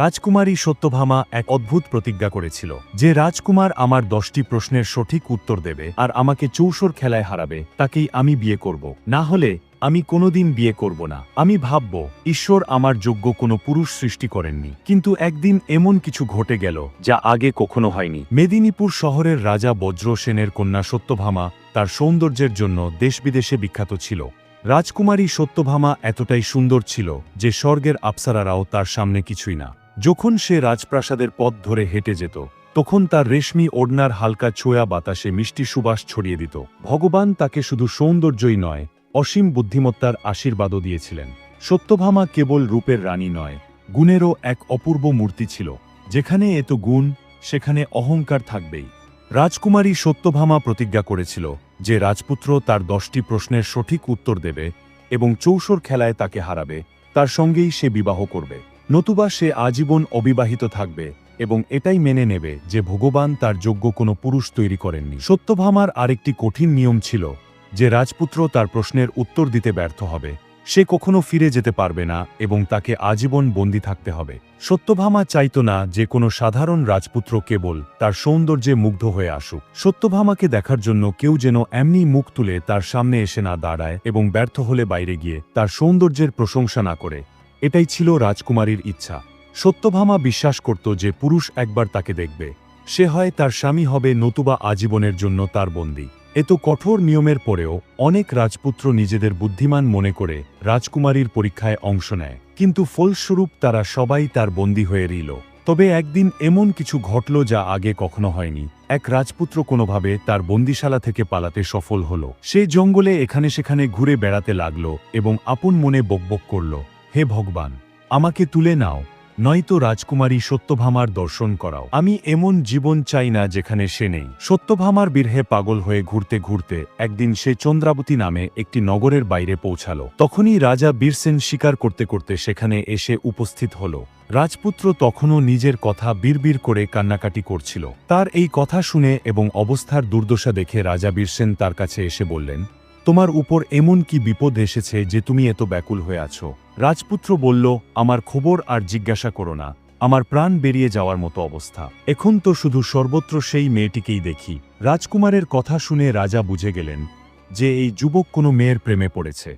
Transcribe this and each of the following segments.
রাজকুমারী সত্যভামা এক অদ্ভুত প্রতিজ্ঞা করেছিল, যে রাজকুমার আমার দশটি প্রশ্নের সঠিক উত্তর দেবে আর আমাকে চৌসর খেলায় হারাবে, তাকেই আমি বিয়ে করব। না হলে, আমি কোনোদিন বিয়ে করব না। আমি ভাবব, ঈশ্বর আমার যোগ্য কোনো পুরুষ সৃষ্টি করেননি। কিন্তু একদিন এমন কিছু ঘটে গেল, যা আগে কখনো হয়নি। মেদিনীপুর শহরের রাজা বজ্র সেনের কন্যা সত্যভামা তার সৌন্দর্যের জন্য দেশ বিদেশে বিখ্যাত ছিল। রাজকুমারী সত্যভামা এতটাই সুন্দর ছিল, যে স্বর্গের আপ্সারারাও তার সামনে কিছুই না। যখন সে রাজপ্রাসাদের পথ ধরে হেঁটে যেত, তখন তার রেশমি ওড়নার হালকা ছোয়া বাতাসে মিষ্টি সুবাস ছড়িয়ে দিত। ভগবান তাকে শুধু সৌন্দর্যই নয়, অসীম বুদ্ধিমত্তার আশীর্বাদও দিয়েছিলেন। সত্যভামা কেবল রূপের রানী নয়, গুণেরও এক অপূর্ব মূর্তি ছিল। যেখানে এত গুণ, সেখানে অহংকার থাকবেই। রাজকুমারী সত্যভামা প্রতিজ্ঞা করেছিল যে রাজপুত্র তার দশটি প্রশ্নের সঠিক উত্তর দেবে এবং চৌসর খেলায় তাকে হারাবে, তার সঙ্গেই সে বিবাহ করবে। নতুবা সে আজীবন অবিবাহিত থাকবে এবং এটাই মেনে নেবে যে ভগবান তার যোগ্য কোনো পুরুষ তৈরি করেননি। সত্যভামার আরেকটি কঠিন নিয়ম ছিল যে রাজপুত্র তার প্রশ্নের উত্তর দিতে ব্যর্থ হবে। সে কখনো ফিরে যেতে পারবে না এবং তাকে আজীবন বন্দী থাকতে হবে। সত্যভামা চাইত না যে কোনো সাধারণ রাজপুত্র কেবল তার সৌন্দর্যে মুগ্ধ হয়ে আসুক। সত্যভামাকে দেখার জন্য কেউ যেন এমনি মুখ তুলে তার সামনে এসে না দাঁড়ায় এবং ব্যর্থ হলে বাইরে গিয়ে তার সৌন্দর্যের প্রশংসা না করে। এটাই ছিল রাজকুমারীর ইচ্ছা। সত্যভামা বিশ্বাস করত যে পুরুষ একবার তাকে দেখবে। সে হয় তার স্বামী হবে নতুবা আজীবনের জন্য তার বন্দী। এত কঠোর নিয়মের পরেও অনেক রাজপুত্র নিজেদের বুদ্ধিমান মনে করে রাজকুমারীর পরীক্ষায় অংশ নেয়। কিন্তু ফলস্বরূপ তারা সবাই তার বন্দী হয়ে রইল। তবে একদিন এমন কিছু ঘটল যা আগে কখনো হয়নি। এক রাজপুত্র কোনোভাবে তার বন্দিশালা থেকে পালাতে সফল হল। সে জঙ্গলে এখানে সেখানে ঘুরে বেড়াতে লাগল এবং আপন মনে বকবক করল। হে ভগবান, আমাকে তুলে নাও, নয়তো রাজকুমারী সত্যভামার দর্শন করাও। আমি এমন জীবন চাই না যেখানে সে নেই। সত্যভামার বিরহে পাগল হয়ে ঘুরতে ঘুরতে একদিন সে চন্দ্রাবতী নামে একটি নগরের বাইরে পৌঁছালো। তখনই রাজা বীরসেন শিকার করতে করতে সেখানে এসে উপস্থিত হল। রাজপুত্র তখনও নিজের কথা বিড়বিড় করে কান্নাকাটি করছিল। তার এই কথা শুনে এবং অবস্থার দুর্দশা দেখে রাজা বীরসেন তার কাছে এসে বললেন তোমার উপর এমন কি বিপদ এসেছে যে তুমি এত ব্যাকুল হয়ে আছো? রাজপুত্র বলল, আমার খবর আর জিজ্ঞাসা করো না। আমার প্রাণ বেরিয়ে যাওয়ার মতো অবস্থা। এখন তো শুধু সর্বত্র সেই মেয়েটিকেই দেখি। রাজকুমারের কথা শুনে রাজা বুঝে গেলেন যে এই যুবক কোনো মেয়ের প্রেমে পড়েছে।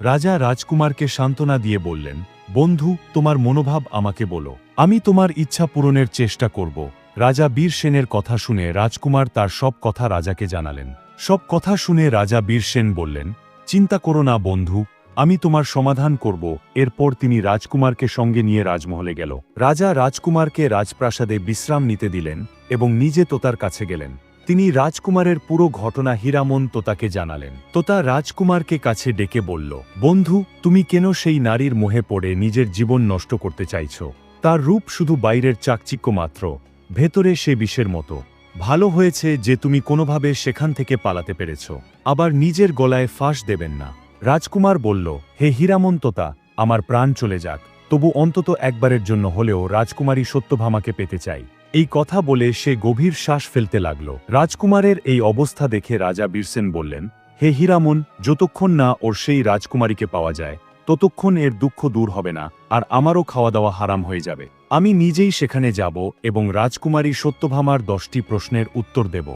রাজা রাজকুমারকে সান্ত্বনা দিয়ে বললেন, বন্ধু, তোমার মনোভাব আমাকে বলো। আমি তোমার ইচ্ছা পূরণের চেষ্টা করব। রাজা বীর সেনের কথা শুনে রাজকুমার তার সব কথা রাজাকে জানালেন। সব কথা শুনে রাজা বীরসেন বললেন, চিন্তা করো না বন্ধু, আমি তোমার সমাধান করব। এরপর তিনি রাজকুমারকে সঙ্গে নিয়ে রাজমহলে গেল। রাজা রাজকুমারকে রাজপ্রাসাদে বিশ্রাম নিতে দিলেন এবং নিজে তোতার কাছে গেলেন। তিনি রাজকুমারের পুরো ঘটনা হীরামন তোতাকে জানালেন। তোতা রাজকুমারকে কাছে ডেকে বলল, বন্ধু, তুমি কেন সেই নারীর মোহে পড়ে নিজের জীবন নষ্ট করতে চাইছ? তার রূপ শুধু বাইরের চাকচিক্য মাত্র, ভেতরে সে বিষের মতো। ভালো হয়েছে যে তুমি কোনোভাবে সেখান থেকে পালাতে পেরেছ। আবার নিজের গলায় ফাঁস দেবেন না। রাজকুমার বলল, হে হীরামন্ততা, আমার প্রাণ চলে যাক। তবু অন্তত একবারের জন্য হলেও রাজকুমারী সত্যভামাকে পেতে চাই। এই কথা বলে সে গভীর শ্বাস ফেলতে লাগল। রাজকুমারের এই অবস্থা দেখে রাজা বীরসেন বললেন, হে হীরামন, যতক্ষণ না ওর সেই রাজকুমারীকে পাওয়া যায় ততক্ষণ এর দুঃখ দূর হবে না, আর আমারও খাওয়া দাওয়া হারাম হয়ে যাবে। আমি নিজেই সেখানে যাব এবং রাজকুমারী সত্যভামার দশটি প্রশ্নের উত্তর দেব।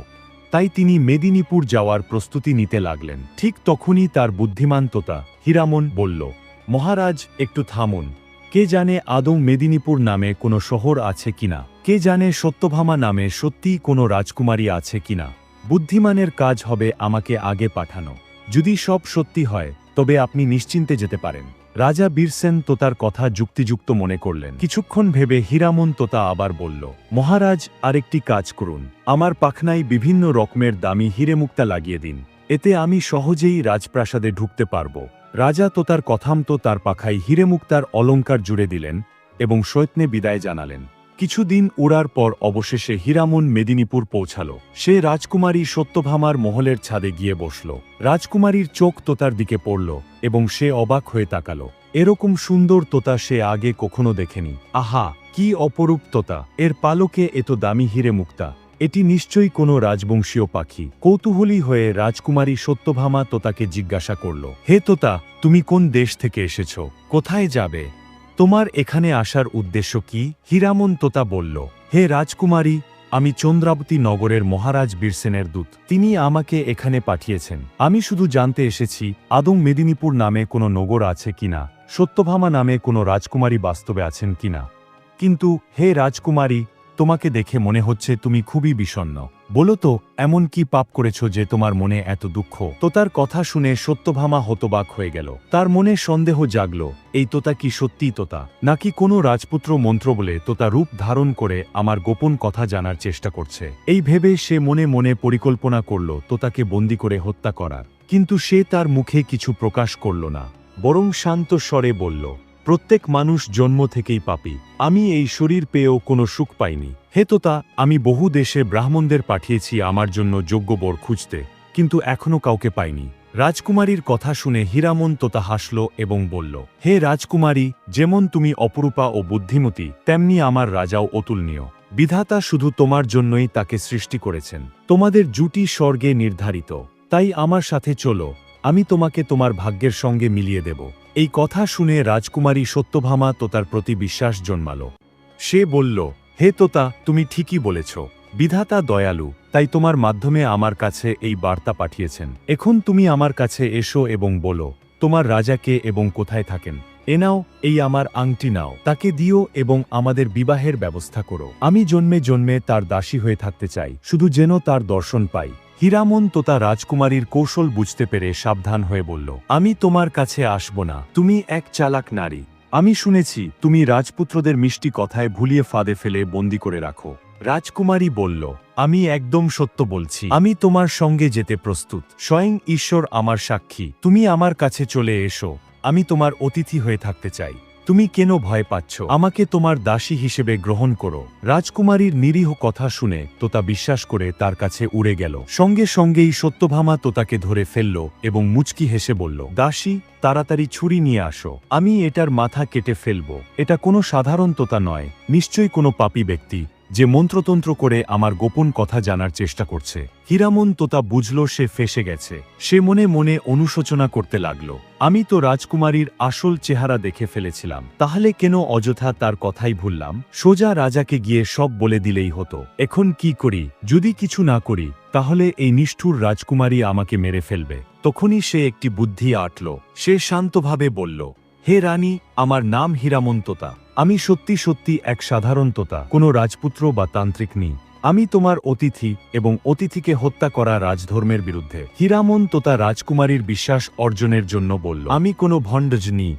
তাই তিনি মেদিনীপুর যাওয়ার প্রস্তুতি নিতে লাগলেন। ঠিক তখনই তার বুদ্ধিমান্ততা, হীরামন বলল, মহারাজ, একটু থামুন। কে জানে আদৌ মেদিনীপুর নামে কোনো শহর আছে কিনা কে জানে সত্যভামা নামে সত্যিই কোনো রাজকুমারী আছে কিনা বুদ্ধিমানের কাজ হবে আমাকে আগে পাঠানো। যদি সব সত্যি হয় তবে আপনি নিশ্চিন্তে যেতে পারেন। রাজা বীরসেন তোতার কথা যুক্তিযুক্ত মনে করলেন। কিছুক্ষণ ভেবে হীরামন তোতা আবার বলল, মহারাজ, আরেকটি কাজ করুন। আমার পাখনায় বিভিন্ন রকমের দামি হিরেমুক্তা লাগিয়ে দিন। এতে আমি সহজেই রাজপ্রাসাদে ঢুকতে পারব। রাজা তোতার কথামতো তার পাখায় হিরেমুক্তার অলঙ্কার জুড়ে দিলেন এবং সৈত্যে বিদায় জানালেন। কিছুদিন উড়ার পর অবশেষে হীরামন মেদিনীপুর পৌঁছাল। সে রাজকুমারী সত্যভামার মহলের ছাদে গিয়ে বসল। রাজকুমারীর চোখ তোতার দিকে পড়ল এবং সে অবাক হয়ে তাকাল। এরকম সুন্দর তোতা সে আগে কখনো দেখেনি। আহা, কি অপরূপ তোতা! এর পালকে এত দামি হিরে মুক্তা। এটি নিশ্চয়ই কোনো রাজবংশীয় পাখি। কৌতূহলী হয়ে রাজকুমারী সত্যভামা তোতাকে জিজ্ঞাসা করল, হে তোতা, তুমি কোন দেশ থেকে এসেছ? কোথায় যাবে? তোমার এখানে আসার উদ্দেশ্য কি? হীরামন তোতা বলল, হে রাজকুমারী, আমি চন্দ্রাবতী নগরের মহারাজ বীরসেনের দূত। তিনি আমাকে এখানে পাঠিয়েছেন। আমি শুধু জানতে এসেছি, আদম মেদিনীপুর নামে কোনো নগর আছে কিনা সত্যভামা নামে কোনো রাজকুমারী বাস্তবে আছেন কিনা কিন্তু হে রাজকুমারী তোমাকে দেখে মনে হচ্ছে তুমি খুবই বিষণ্ণ। বলো তো, এমন কি পাপ করেছ যে তোমার মনে এত দুঃখ? তোতার কথা শুনে সত্যভামা হতবাক হয়ে গেল। তার মনে সন্দেহ জাগল, এই তোতা কি সত্যিই তোতা? নাকি কোনো রাজপুত্র মন্ত্র বলে তোতা রূপ ধারণ করে আমার গোপন কথা জানার চেষ্টা করছে? এই ভেবে সে মনে মনে পরিকল্পনা করল তোতাকে বন্দি করে হত্যা করার। কিন্তু সে তার মুখে কিছু প্রকাশ করল না, বরং শান্ত স্বরে বলল প্রত্যেক মানুষ জন্ম থেকেই পাপী। আমি এই শরীর পেয়েও কোনো সুখ পাইনি। হে তোতা, আমি বহু দেশে ব্রাহ্মণদের পাঠিয়েছি আমার জন্য যোগ্য বর খুঁজতে, কিন্তু এখনও কাউকে পাইনি। রাজকুমারীর কথা শুনে হীরামন তোতা হাসল এবং বলল, হে রাজকুমারী, যেমন তুমি অপরূপা ও বুদ্ধিমতী, তেমনি আমার রাজাও অতুলনীয় বিধাতা শুধু তোমার জন্যই তাকে সৃষ্টি করেছেন। তোমাদের জুটি স্বর্গে নির্ধারিত। তাই আমার সাথে চলো। আমি তোমাকে তোমার ভাগ্যের সঙ্গে মিলিয়ে দেব। এই কথা শুনে রাজকুমারী সত্যভামা তোতার প্রতি বিশ্বাস জন্মাল। সে বলল, হে তোতা, তুমি ঠিকই বলেছ। বিধাতা দয়ালু, তাই তোমার মাধ্যমে আমার কাছে এই বার্তা পাঠিয়েছেন। এখন তুমি আমার কাছে এসো এবং বলো, তোমার রাজাকে এবং কোথায় থাকেন? এ নাও, এই আমার আংটি নাও। তাকে দিও এবং আমাদের বিবাহের ব্যবস্থা করো। আমি জন্মে জন্মে তার দাসী হয়ে থাকতে চাই, শুধু যেন তার দর্শন পাই। হীরামন তোতা রাজকুমারীর কৌশল বুঝতে পেরে সাবধান হয়ে বলল, আমি তোমার কাছে আসব না। তুমি এক চালাক নারী। আমি শুনেছি, তুমি রাজপুত্রদের মিষ্টি কথায় ভুলিয়ে ফাঁদে ফেলে বন্দি করে রাখো। রাজকুমারী বলল, আমি একদম সত্য বলছি। আমি তোমার সঙ্গে যেতে প্রস্তুত। স্বয়ং ঈশ্বর আমার সাক্ষী। তুমি আমার কাছে চলে এসো। আমি তোমার অতিথি হয়ে থাকতে চাই। তুমি কেন ভয় পাচ্ছ? আমাকে তোমার দাসী হিসেবে গ্রহণ করো। রাজকুমারীর নিরীহ কথা শুনে তোতা বিশ্বাস করে তার কাছে উড়ে গেল। সঙ্গে সঙ্গেই সত্যভামা তোতাকে ধরে ফেলল এবং মুচকি হেসে বলল, দাসী, তাড়াতাড়ি ছুরি নিয়ে আসো। আমি এটার মাথা কেটে ফেলব। এটা কোনো সাধারণ তোতা নয়। নিশ্চয়ই কোনো পাপী ব্যক্তি। যে মন্ত্রতন্ত্র করে আমার গোপন কথা জানার চেষ্টা করছে। হীরামন তোতা বুঝল, সে ফেসে গেছে। সে মনে মনে অনুশোচনা করতে লাগল। আমি তো রাজকুমারীর আসল চেহারা দেখে ফেলেছিলাম। তাহলে কেন অযথা তার কথাই ভুললাম? সোজা রাজাকে গিয়ে সব বলে দিলেই হতো। এখন কি করি? যদি কিছু না করি, তাহলে এই নিষ্ঠুর রাজকুমারী আমাকে মেরে ফেলবে। তখনই সে একটি বুদ্ধি আটল। সে শান্তভাবে বলল, হে রানী, আমার নাম হীরামন্ততা। আমি সত্যি সত্যি এক সাধারণ তোতা কোনো রাজপুত্র বা তান্ত্রিক নেই। আমি তোমার অতিথি এবং অতিথিকে হত্যা করা রাজধর্মের বিরুদ্ধে। হীরামন তোতা রাজকুমারীর বিশ্বাস অর্জনের জন্য বলল, আমি কোনো ভণ্ডজ নি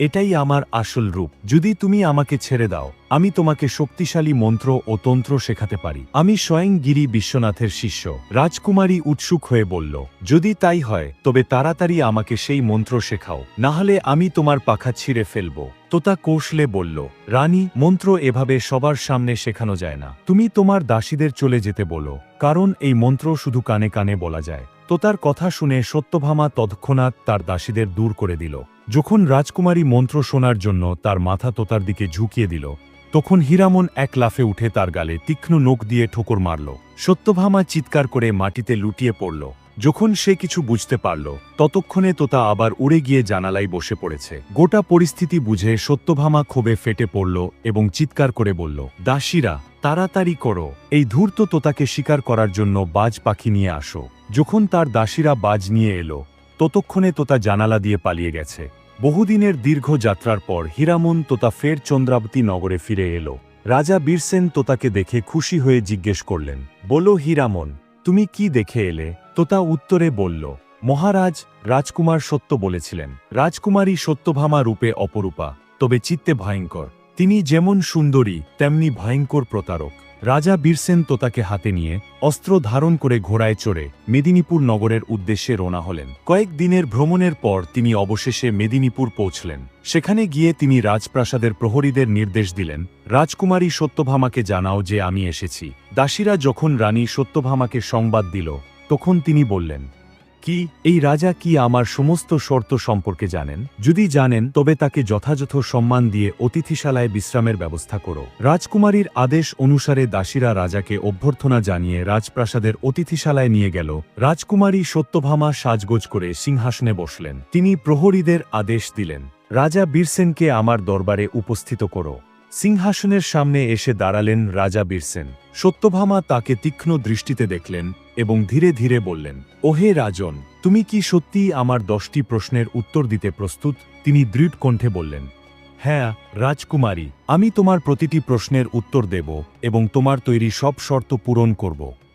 এটাই আমার আসল রূপ। যদি তুমি আমাকে ছেড়ে দাও, আমি তোমাকে শক্তিশালী মন্ত্র ও তন্ত্র শেখাতে পারি। আমি স্বয়ং গিরি বিশ্বনাথের শিষ্য। রাজকুমারী উৎসুক হয়ে বলল, যদি তাই হয়, তবে তাড়াতাড়ি আমাকে সেই মন্ত্র শেখাও। নাহলে আমি তোমার পাখা ছিঁড়ে ফেলব। তোতা কৌশলে বলল, রানী, মন্ত্র এভাবে সবার সামনে শেখানো যায় না। তুমি তোমার দাসীদের চলে যেতে বলো, কারণ এই মন্ত্র শুধু কানে কানে বলা যায়। তোতার কথা শুনে সত্যভামা তৎক্ষণাৎ তার দাসীদের দূর করে দিল। যখন রাজকুমারী মন্ত্র শোনার জন্য তার মাথা তোতার দিকে ঝুঁকিয়ে দিল, তখন হীরামন এক লাফে উঠে তার গালে তীক্ষ্ণ নোক দিয়ে ঠোকর মারল। সত্যভামা চিৎকার করে মাটিতে লুটিয়ে পড়ল। যখন সে কিছু বুঝতে পারল, ততক্ষণে তোতা আবার উড়ে গিয়ে জানালায় বসে পড়েছে। গোটা পরিস্থিতি বুঝে সত্যভামা ক্ষোভে ফেটে পড়ল এবং চিৎকার করে বলল, দাসীরা, তাড়াতাড়ি করো। এই ধূর্ত তোতাকে শিকার করার জন্য বাজ পাখি নিয়ে আসো। যখন তার দাসীরা বাজ নিয়ে এলো, ততক্ষণে তোতা জানালা দিয়ে পালিয়ে গেছে। বহুদিনের দীর্ঘ যাত্রার পর হীরামন তোতা ফের চন্দ্রাবতী নগরে ফিরে এলো। রাজা বীরসেন তোতাকে দেখে খুশি হয়ে জিজ্ঞেস করলেন, বলো হীরামন, তুমি কি দেখে এলে? তোতা উত্তরে বলল, মহারাজ, রাজকুমার সত্য বলেছিলেন। রাজকুমারী সত্যভামা রূপে অপরূপা, তবে চিত্তে ভয়ঙ্কর। তিনি যেমন সুন্দরী, তেমনি ভয়ঙ্কর প্রতারক। রাজা বীরসেন তোতাকে হাতে নিয়ে অস্ত্র ধারণ করে ঘোড়ায় চড়ে মেদিনীপুর নগরের উদ্দেশ্যে রোনা হলেন। কয়েক দিনের ভ্রমণের পর তিনি অবশেষে মেদিনীপুর পৌঁছলেন। সেখানে গিয়ে তিনি রাজপ্রাসাদের প্রহরীদের নির্দেশ দিলেন, রাজকুমারী সত্যভামাকে জানাও যে আমি এসেছি। দাসীরা যখন রানী সত্যভামাকে সংবাদ দিল তখন তিনি বললেন, কি, এই রাজা কি আমার সমস্ত শর্ত সম্পর্কে জানেন? যদি জানেন, তবে তাকে যথাযথ সম্মান দিয়ে অতিথিশালায় বিশ্রামের ব্যবস্থা করো। রাজকুমারীর আদেশ অনুসারে দাসীরা রাজাকে অভ্যর্থনা জানিয়ে রাজপ্রাসাদের অতিথিশালায় নিয়ে গেল। রাজকুমারী সত্যভামা সাজগোজ করে সিংহাসনে বসলেন। তিনি প্রহরীদের আদেশ দিলেন, রাজা বীরসেনকে আমার দরবারে উপস্থিত করো। সিংহাসনের সামনে এসে দাঁড়ালেন রাজা বীরসেন। সত্যভামা তাকে তীক্ষ্ণ দৃষ্টিতে দেখলেন এবং ধীরে ধীরে বললেন, ওহে রাজন, তুমি কি সত্যিই আমার দশটি প্রশ্নের উত্তর দিতে প্রস্তুত? তিনি দৃঢ় কণ্ঠে বললেন হ্যাঁ রাজকুমারী, আমি তোমার প্রতিটি প্রশ্নের উত্তর দেব এবং তোমার তৈরি সব শর্ত পূরণ করব।